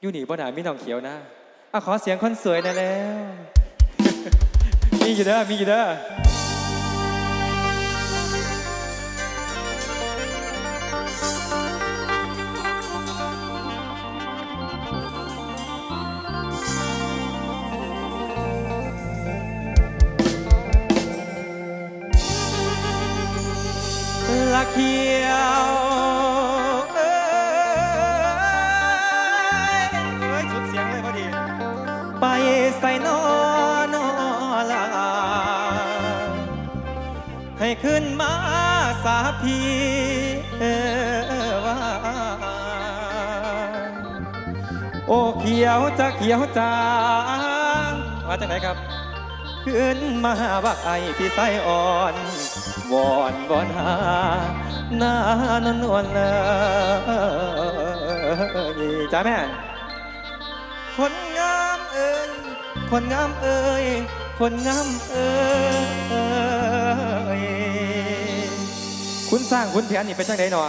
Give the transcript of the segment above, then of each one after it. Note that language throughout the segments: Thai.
อยู่นี่บ่หนามีน้องเขียวนะอะขอเสียงคนสวยหนะแล้ว มีอยู่เด้อมีอยู่เด้อละเขียว โอ้เขียวจะเขียวจางว่าจากไหนครับ ขึ้นมาบักไอที่ไสอ่อนวอนวอนหาหน้านวลนวลเลยจ้าแม่ คนงามเอ้ยคนงามเอ้ยคนงามเอ้ยคุณสร้างคุณแผนนี่เป็นจังไดหนอ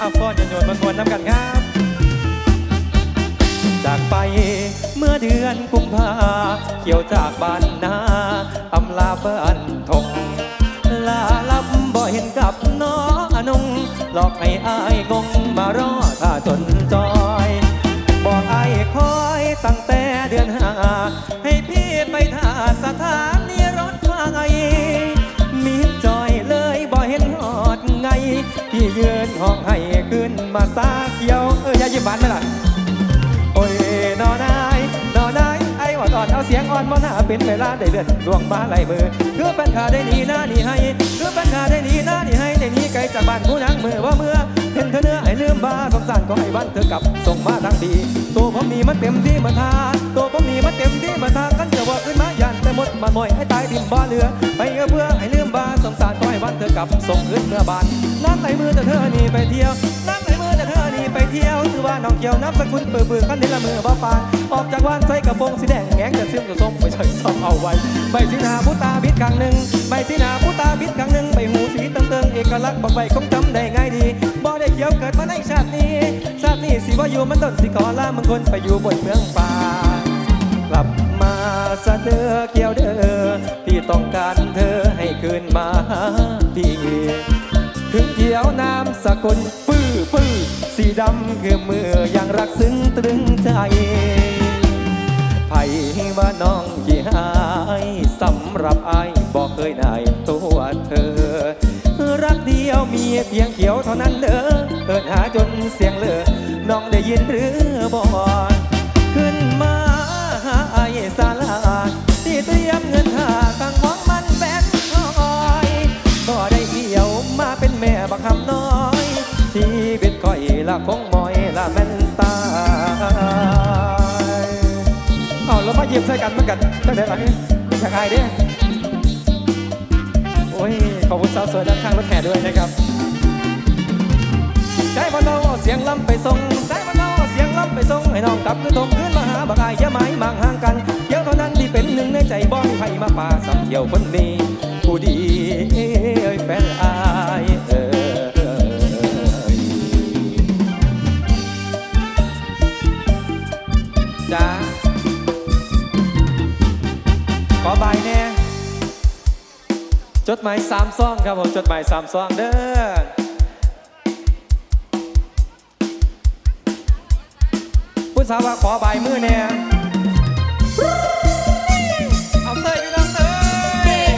อาฟอนโยนโยนมันวนน้ำกันครับ จากไปเมื่อเดือนกุมภาเขียวจากบ้านนาอำลาบ้านทงลาลับบ่เห็นกับน้องอนงหลอกให้อายงงมารอถ้าจน ยิ้มหวานไหมล่ะ โอ้ยนอนายนอนายไอ้หวานอ่อนเอาเสียงอ่อนมอนหาเป็นเวลาได้เลือดดวงมาไหลมือคือเป็นขาได้หนีหน้าหนีให้คือเป็นขาได้หนีหน้าหนีให้ได้หนีไกลจากบ้านผู้นางมือว่าเมื่อเห็นเธอเนื้อไอ้ลืมบ้าสงสารก็ให้บ้านเธอกลับส่งมาดังดีตัวผมนี่มันเต็มที่มาทาตัวผมนี่มันเต็มที่มาทากันเจะว่าขึ้นมายันแต่หมดมันมอยให้ตายดิมบ่เหลือ ไปเออเพื่อให้ลืมบ้าสงสารก็ให้บ้านเธอกลับส่งขึ้นเมื่อบ้านน้ำไหลมือแต่เธอหนีไปเที่ยว เธอนี่ไปเที่ยวถือว่าน้องเกี่ยวน้ำสกุลเปื่อเปื่อกันนี่ละมือบ่ปานออกจากบ้านใส่กระโปรงสีแดงแงงจะซึมจะส้มไปใส่ซองเอาไว้ใบสีหนาผู้ตาบิดข้างหนึ่งใบสีหนาผู้ตาบิดข้างหนึ่งใบหูสีเติงเติงเอกลักษณ์บอกใบคงจำได้ง่ายดีบ่ได้เกี่ยวเกิดมาในชาตินี้ ชาตินี้สิว่าอยู่มันต้นสิขอลามึงคนไปอยู่บนเมืองป่ากลับมาสะเดอเกี่ยวเด้อพี่ต้องการเธอให้คืนมาพี่ถึงเขียวน้ำสกุลปื้อปื้อ สีดำคือมือยังรักซึ้งตรึงใจไผว่าน้องที่หายสำหรับไอ้บอกเคยได้ตัวเธอ รักเดียวมีเพียงเขียวเท่านั้นเด้อเอิดหาจนเสียงเลอน้องได้ยินหรือบอก คงมอยละแม่นตายเอาเรามาเยี่ยมใส่กันเหมือนกันตั้งแต่หลังอยากอายเด้โอ้ยขอบคุณสาวสวยด้านข้างรถแห่ด้วยนะครับใจบ้านเราเสียงลำไปส่งใจบ้านเราเสียงลำไปส่งให้น้องกลับคือทงขึ้นมาหาบักอายอย่าไม้มางห่างกันเดียวเท่านั้นที่เป็นหนึ่งในใจบ้องไผ่มาป่าสับเกี่ยวคนนี้ผู้ดีเอ้ยแฟนอายเอ้ย จดหมายสามซองครับผมจดหมายสามซองเด้อผู้สาวว่าขอใบายมือเนี่ยเอาเตยพี่น้องเตเดย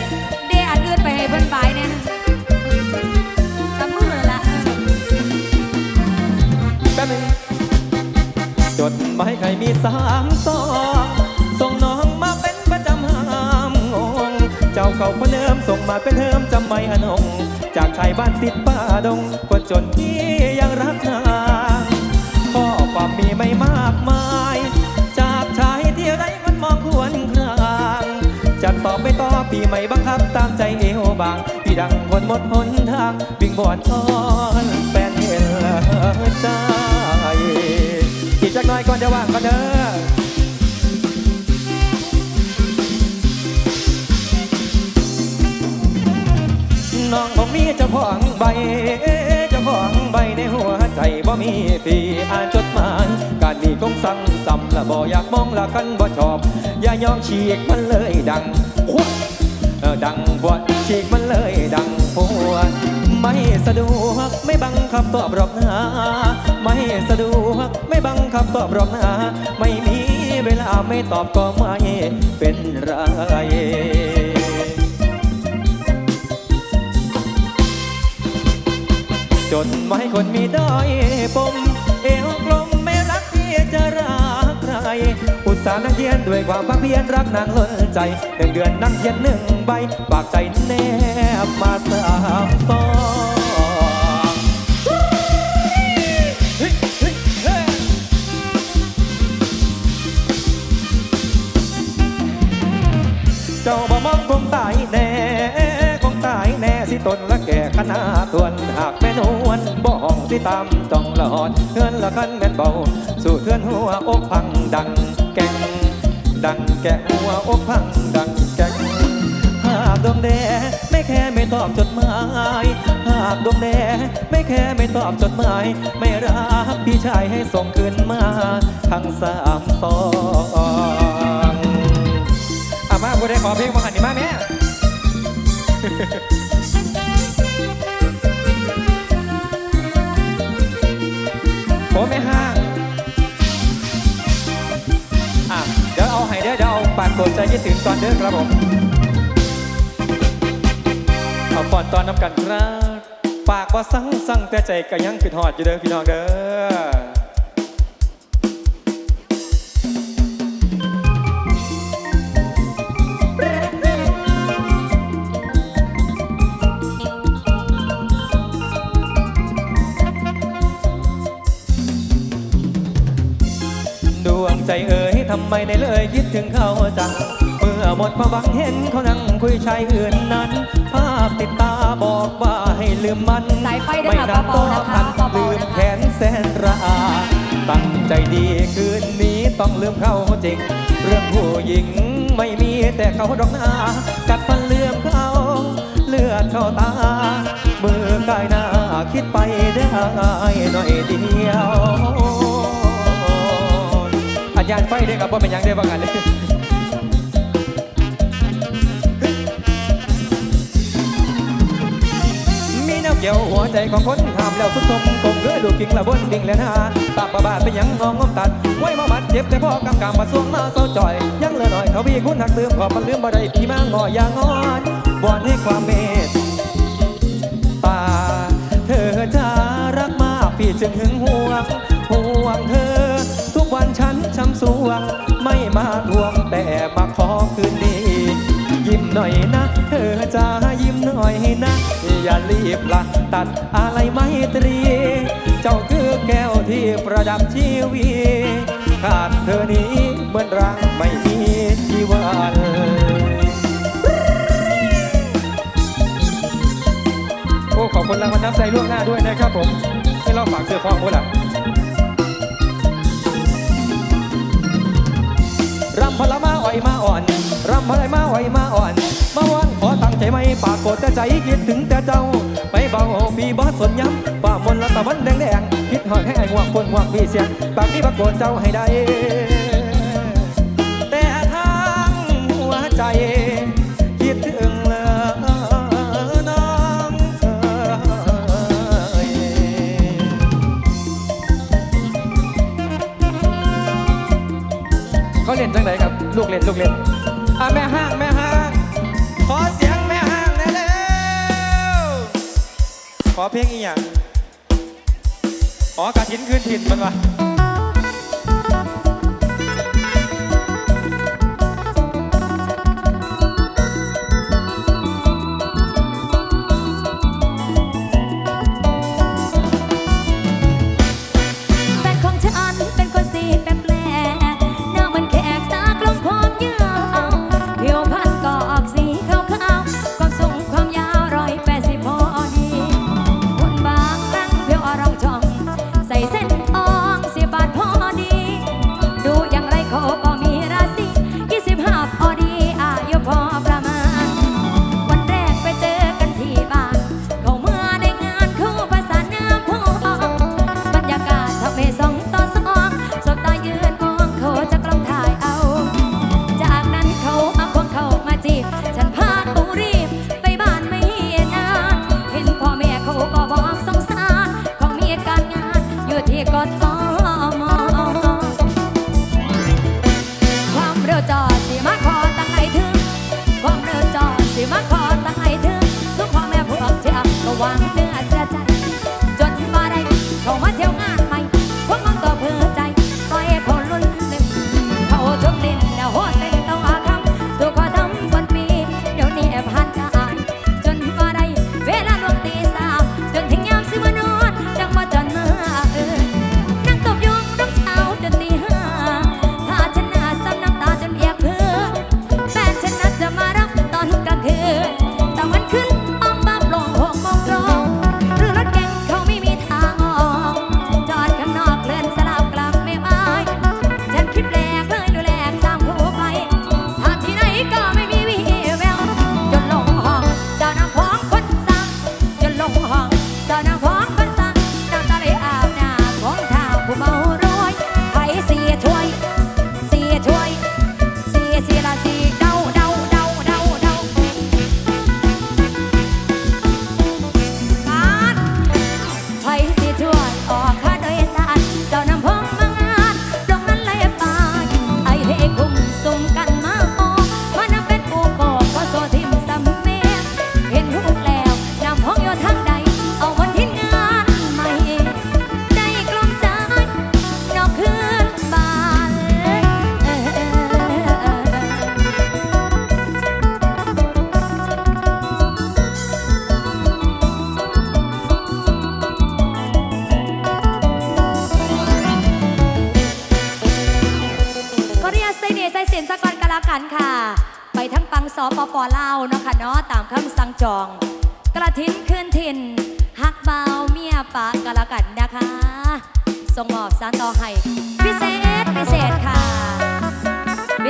เดอันเลือดไปให้เพิ่นบายเนี่ยกับมือละแป๊บหนึงจดหมายใครมีสาม มาเป็นเทิมจำไม่อนง จากชายบ้านติดป่าดงคนจนที่ยังรักนางข้อความมีไม่มากมาย จากชายที่ไรมันมองควรครางจะตอบไม่ตอบปีไม่บังคับตามใจเอวบางพี่ดังคนหมดหนทางวิ่งบอนทอนแฟนเห็นใจอีกจักน่อยก่อนจะว่างก็เด้อ น้องผมมีเจ้าของใบ เจ้าของตีอ่านจดหมายการนี้คงสั่งซ้ำละบ่อยากมองละกันบ่ชอบ อย่ายอมฉีกมันเลยดังควดเออดังบวดฉีกมันเลยดังปวดไม่สะดวกไม่บังคับตอบรอกนะไม่สะดวกไม่บังคับตอบรอกนะไม่มีเวลาไม่ตอบก็ไม่เป็นไร จนไม่คนมีด้อยปมเอวกลมไม่รักที่จะรักใคร อุตส่าห์นั่งเทียนด้วยความภาคเพียรรักนางล้นใจหนึ่งเดือนนั่งเทียนหนึ่งใบปากใจแนบมาสามซองเฮ้ยเฮ้ยเฮ้ยเจ้าบ่มองคงตายแน่ คงตายแน่ สิตนละ แก่ขนาตวนหากแม่นวลบ่ห้องสิตามจ้องละหอดเฮือนละคันแม่นเบา สู่เทือนหัวอกพังดังแกงดังแกะหัวอกพังดังแกงหากดวงแดไม่แค่ไม่ตอบจดหมาย หากดวงแดไม่แค่ไม่ตอบจดหมาย ไม่รักพี่ชายให้ส่งคืนมาทั้งสามสองอามาผู้ใดขอเพลงมาหันนี่มาแม่ อ้ไม่ห้างอะเดี๋ยวเอาให้เด้อเดี๋ยวเอาปากกดใจคิดถึงตอนเด้อครับผมเอาก่อนตอนน้ำกันครับปากว่าสั่งสั่งแต่ใจก็ยังคือหอดอยู่เด้อพี่น้องเด้อ ทำไมได้เลยคิดถึงเขาจัง เมื่อหมดความหวังเห็นเขานั่งคุยชายอื่นนั้น ภาพติดตาบอกว่าให้ลืมมันสายไฟด้วยไม่ค่ะนานเบาๆนะคะก็เบาๆลืมนะคะแขนแสนระอา ตั้งใจดีคืนนี้ต้องลืมเขาจริง เรื่องผู้หญิงไม่มีแต่เขาดอกหน้า กัดฟันเลื่อมเขา เลือดเข้าตา มือกายหน้าคิดไปได้หน่อยเดียวอั ญาณไฟได้กับว่าเป็นยังได้บ้างกันเลยมีแนวเกี่ยวหัวใจของคนทำแล้วสุดทมคงเกือลูกกิ่งละบนดิ่งและนาปากประบาดเป็นยังงองงอมตัดไว้มาบัดเจ็บแต่พ่อกำกำมาสวงมาเศร้าจ่อยยังเหลือหน่อยเขาพี่คุณหักลืมขอบมันลืมบ่ได้พี่มางออย่างอนบอนให้ความเมตตาเธอจะรักมากพี่จึงหึงหวง วง ไม่มาทวงแต่มาขอคืนดียิ้มหน่อยนะ เธอจะยิ้มหน่อยนะ อย่ารีบลักตัดอะไรไม่ตรี เจ้าคือแก้วที่ประดับชีวิตขาดเธอนี้เหมือนรังไม่มีชีวันโอ้ขอบคุณรางวัลน้ำใจล่วงหน้าด้วยนะครับผมให้เราฝากเสื้อคล้องด้วยล่ะ พลมาอ่อยมาอ่อนรำพลมาอ่อยมาอ่อน มาวันขอตั้งใจไม่ปากโกดแต่ใจคิดถึงแต่เจ้า ไปเบาปีบอสสนย้ำป่ามนละตะวันแดงแดงคิดหอยให้ไอ้หวกคนหวกพี่เสียงปากพี่ปากโกดเจ้าให้ได้แต่ทางหัวใจ เล่นลูกเล่นอะแม่ห้างแม่ห้าง ขอเสียงแม่ห้างหน่เร็วขอเพลงอีกอย่างอ๋อกระถินคืนถิ่นมันวะ ว่างเป็น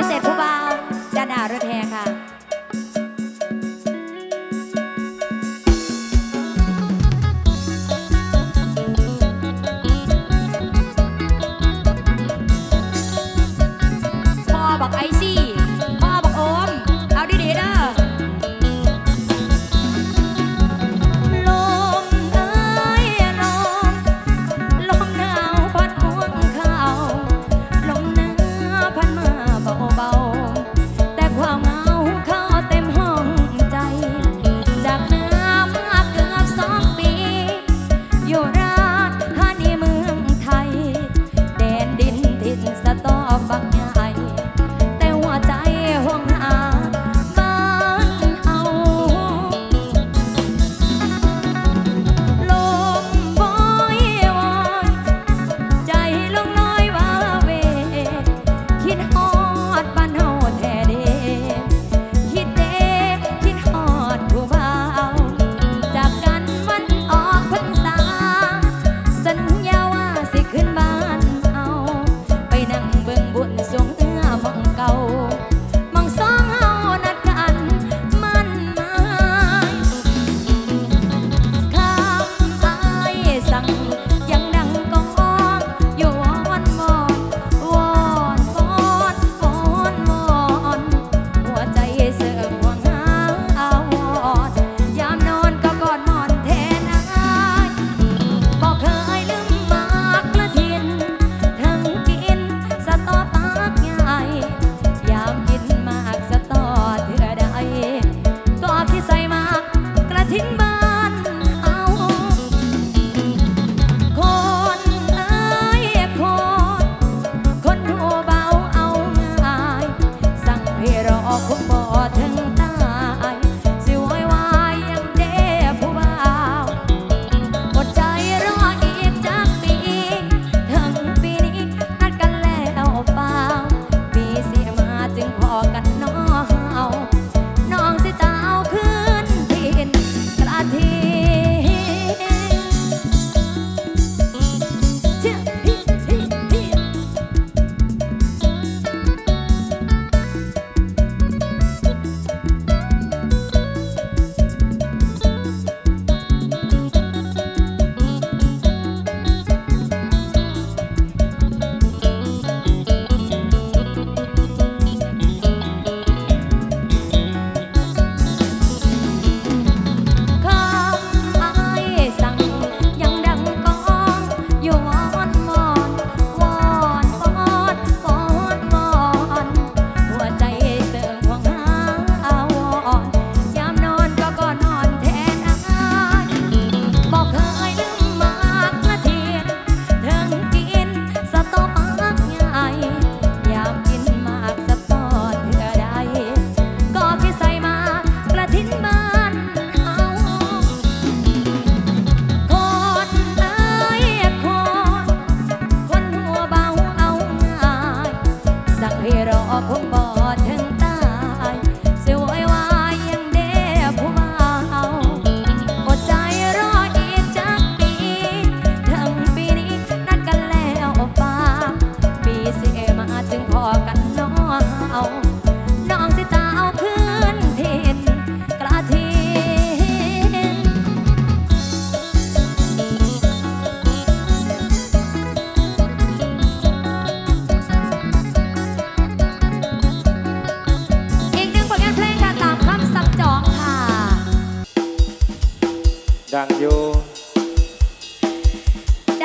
Dice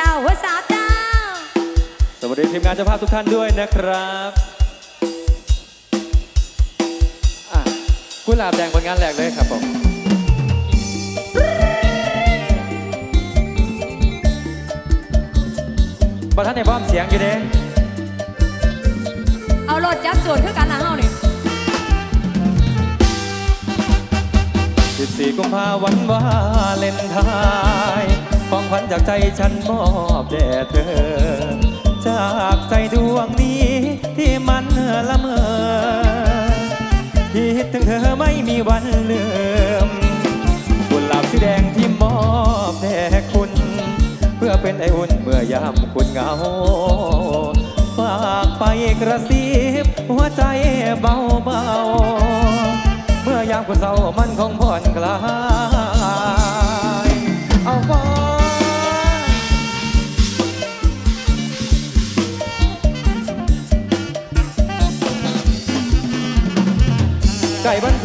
าหัวสาวเจ้า สวัสดีทีมงานเจ้าภาพทุกท่านด้วยนะครับอะกุหลาบแดงผลงานแรกเลยครับผมประธานในพร้อมเสียงอยู่เด้เอารถจับส่วนเคือกานละเฮานี่14กุมภาวันวาเลนไทน์ ของขวัญจากใจฉันมอบแด่เธอ จากใจดวงนี้ที่มันละเมอคิดถึงเธอไม่มีวันลืมกุหลาบสีแดงที่มอบแด่คุณ เพื่อเป็นไออุ่นเมื่อยามคุณเหงาฝากไปกระซิบหัวใจเบาเบาเมื่อยามคุณเศร้ามันของพ่อ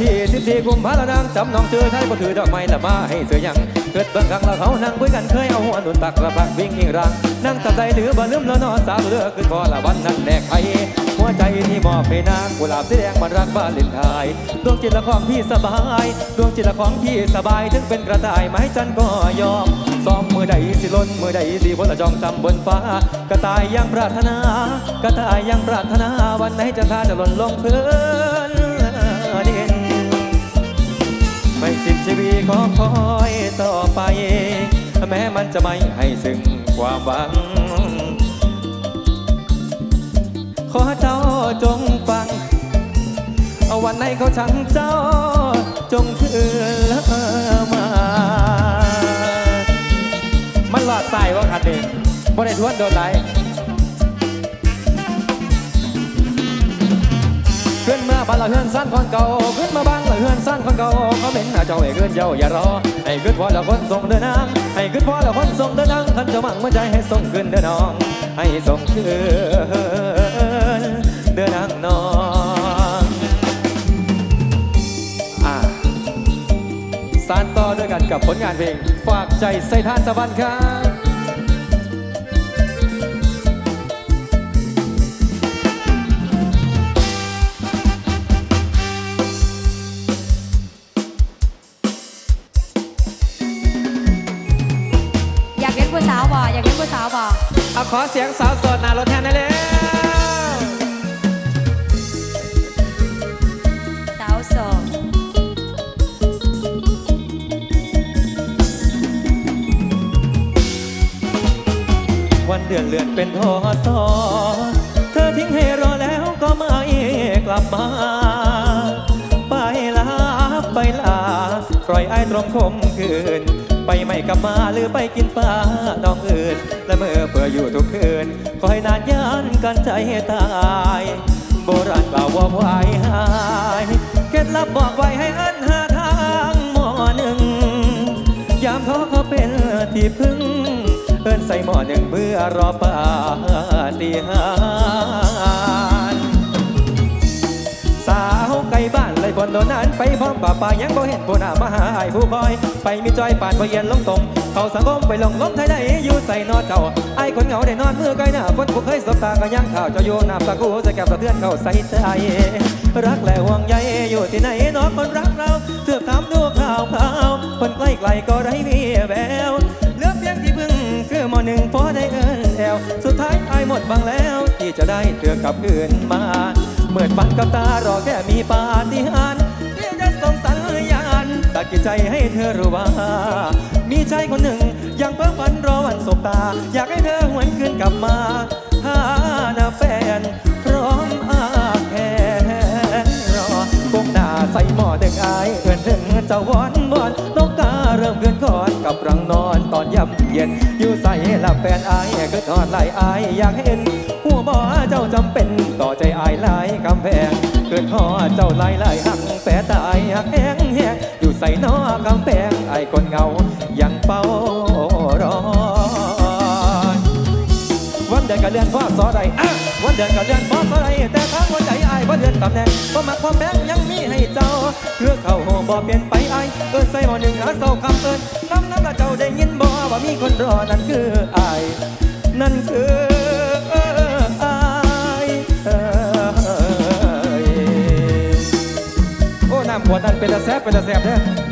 ทีสิบสี่กุมภาละนางจำน้องเจอไทยบ่ถือดอกไม้ละมาให้เสือยังเกิดเบิ่งครั้งละเขานั่งคุยกันเคยเอาหัวหนุนตักละพักวิ่งยิงรังนั่งจับใจหรือบ่ลืมแล้วนอนสาวเรือคือพอละวันนั้นแลกไทยหัวใจที่มอบให้นางกุหลาบสีแดงมันรักบ้านลินไทยดวงจิตละของพี่สบายดวงจิตละของพี่สบายถึงเป็นกระต่ายไม้จันก็ยอมสองมือใดสิล้นมือใดสิบนละจองจำบนฟ้ากระต่ายยังปรารถนากระต่ายยังปรารถนาวันไหนจะทาจะหล่นลงพื้น สิ้นชีวิตขอคอยต่อไป แม้มันจะไม่ให้ซึ่งความหวัง ขอเจ้าจงฟัง เอาวันไหนเขาชังเจ้า จงคืนมา มันหลอดใส่ว่าคันเองบ่ได้ทวนโดนไหล บ้านละเฮือนสั้นคนเก่าขึ้นมาบ้านละเฮือนสั้นคนเก่าเขาเป็นหน้าเจ้าไอ้เกินเจ้าอย่ารอไอ้ขึ้นพอละคนส่งเดินนางไอ้ขึ้นพอละคนส่งเดินนางขันจะมั่งมั่นใจให้ส่งขึ้นเดินน้องให้ส่งขึ้นเดินนางน้องอ่าสานต่อด้วยกันกับผลงานเพลงฝากใจใส่ท่านตะวันครับ ผู้สาวบ่อยากเห็นผู้สาวบ่เอาขอเสียงสาวโสดหน้ารถแทนได้แล้วสาวโสดวันเดือนเลือนเป็นทอสอเธอทิ้งให้รอแล้วก็ไม่กลับมา ไปลาไปลาปล่อยไอ้ตรงคมคืน ไปไม่กลับมาหรือไปกินปลาดองอื่นและเมื่อเบื่ออยู่ทุกคืนคอยนานยานกันใจให้ตาย โบราณกล่าวว่าไหวหายเคล็ดลับบอกไว้ให้อันหาทางหมอหนึ่ง ยามท้อเขาเป็นที่พึ่ง เอินใส่หมอหนึ่งเมื่อรอปาฏิหา ป่าป่ายังบ่เห็นผู้หน้ามาหาไอ้ผู้คอย ไปมีจอยปานบ่เย็นลงตมเขาสังคมไปลงล้มไทยได้อยู่ใส่นอนเจ้าไอ้คนเหงาได้นอนมือไกลหน้าคนผู้เคยสบตาก็ยังข่าวจ้าอยู่น้ำตะกูจะแก็บสะเทือนเข้าใส่ใจรักและห่วงใยอยู่ที่ไหนน้องคนรักเราเสือบถามดูข่าวข่าวคนใกล้ไกลก็ได้มีแววเหลือเพียงที่พึ่งคือหมอหนึ่งพอได้เอินแอวสุดท้ายไอายหมดบังแล้ว ที่จะได้เตือนกลับคืนมาเมื่อปันกับตารอแค่มีปาฏิหา ใจให้เธอรู้ว่า มีชายคนหนึ่งยังเพ้อฝันรอวันสบตา อยากให้เธอหวนคืนกลับมาหาหน้าแฟน พร้อมอาแค่รอก้มหน้าใส่หม้อหนึ่งอายเอื่อนถึงเจ้าวอนบอนนกกาเริ่มเกินก่อนกับรังนอนตอนย่ำเย็น อยู่ใส่หลับแฟนอายก็ทอดไหลอายอยากเห็นหัวบ่อเจ้าจำเป็นต่อใจอายหลายกำแพงเกิดพ่อเจ้าไล่ไล่หักแฝตายหักแห้งแห้ง ใส่นอกำแพงไอ้คนเงายังเฝ้ารอวันเดือนกับเดือนพ่อสอใดอะวันเดือนกับเดือนพ่อสอใดแต่ทางหัวใจอายว่าเดือนตำแหน่งก็มาความแบงยังมีให้เจ้าเพื่อเข้าหัวบ่เปลี่ยนไปไอายเอินใส่หมอหนึ่งหาเศร้าคำเอินคำนั้นละเจ้าได้ยินบ่ว่ามีคนรอนั่นคือไอายนั่นคือ น้ำขวดนั้นเป็นตะแซบเป็นตะแซบเด้อ